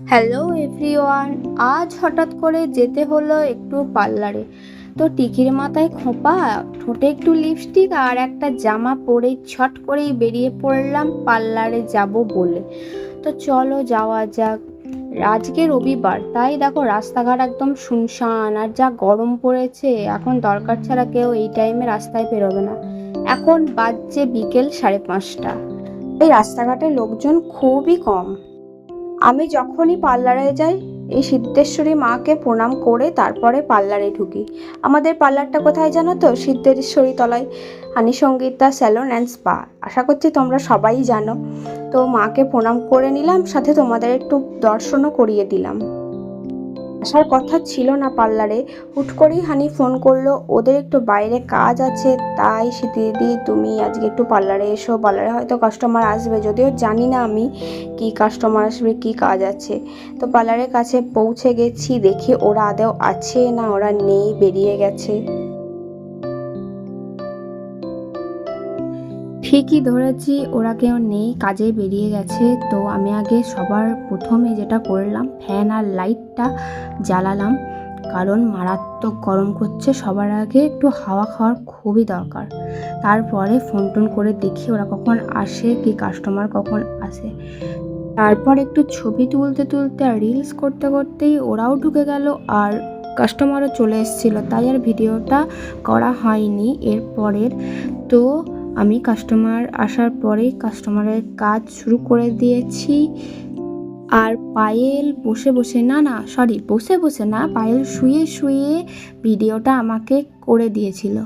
Hello everyone আজ হঠাৎ করে যেতে হলো একটু পার্লারে। তো টিকির মাথায় খোঁপা, ঠোঁটে একটু লিপস্টিক আর একটা জামা পরে ছট করেই বেরিয়ে পড়লাম পার্লারে যাব বলে। তো চলো যাওয়া যাক। আজকে রবিবার, তাই দেখো রাস্তাঘাট একদম শুনশান আর যা গরম পড়েছে, এখন দরকার ছাড়া কেউ এই টাইমে রাস্তায় বেরোবে না। এখন বাজছে বিকেল সাড়ে পাঁচটা। এই রাস্তাঘাটে লোকজন খুবই কম। আমি যখনই পার্লারে যাই, এই সিদ্ধেশ্বরী মাকে প্রণাম করে তারপরে পার্লারে ঢুকি। আমাদের পার্লারটা কোথায় জানো তো? সিদ্ধেশ্বরী তলায় হানিসঙ্গীতা স্যালন অ্যান্ড স্পা। আশা করছি তোমরা সবাই জানো। তো মাকে প্রণাম করে নিলাম, সাথে তোমাদের একটু দর্শনও করিয়ে দিলাম। আসার কথা ছিল না পার্লারে। হুট করেই হানি ফোন করল, ওদের একটু বাইরে কাজ আছে, তাই সে দিদি, তুমি আজকে একটু পার্লারে এসো, পার্লারে হয়তো কাস্টমার আসবে। যদিও জানি না আমি কি কাস্টমার আসবে, কি কাজ আছে। তো পার্লারের কাছে পৌঁছে গেছি, দেখি ওরা আদেও আছে না ওরা নেই, বেরিয়ে গেছে। ঠিকই ধরেছি, ওরা কেউ নেই কাজে বেরিয়ে গেছে। তো আমি আগে সবার প্রথমে যেটা করলাম ফ্যান আর লাইটটা জ্বালালাম। কারণ মারাত্মক গরম করছে, সবার আগে একটু হাওয়া খাওয়ার খুবই দরকার। তারপরে ফোন টোন করে দেখি ওরা কখন আসে, কি কাস্টমার কখন আসে। তারপর একটু ছবি তুলতে তুলতে আর রিলস করতে করতেই ওরাও ঢুকে গেল আর কাস্টমারও চলে এসেছিল। তাই আর ভিডিওটা করা হয়নি, এরপরের। তো আমি কাস্টমার আসার পরেই কাস্টমারের কাজ শুরু করে দিয়েছি। আর পায়েল বসে বসে, না না সরি বসে বসে না, পায়েল শুয়ে শুয়ে ভিডিওটা আমাকে করে দিয়েছিল।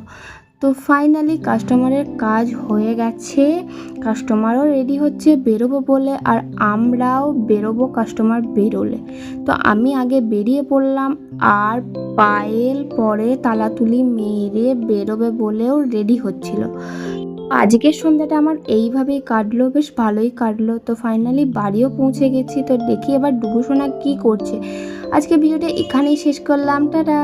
তো ফাইনালি কাস্টমারের কাজ হয়ে গেছে। কাস্টমারও রেডি হচ্ছে বেরোবো বলে আর আমরাও বেরোবো কাস্টমার বেরোলে। তো আমি আগে বেরিয়ে পড়লাম আর পায়েল পরে তালাতুলি মেরে বেরোবে বলেও রেডি হচ্ছিল। আজকের সন্ধ্যাটা আমার এইভাবেই কাটলো, বেশ ভালোই কাটলো। তো ফাইনালি বাড়িও পৌঁছে গেছি, তো দেখি এবার ডুবুসোনা কি করছে। আজকে ভিডিওটা এখানেই শেষ করলাম, টাটা!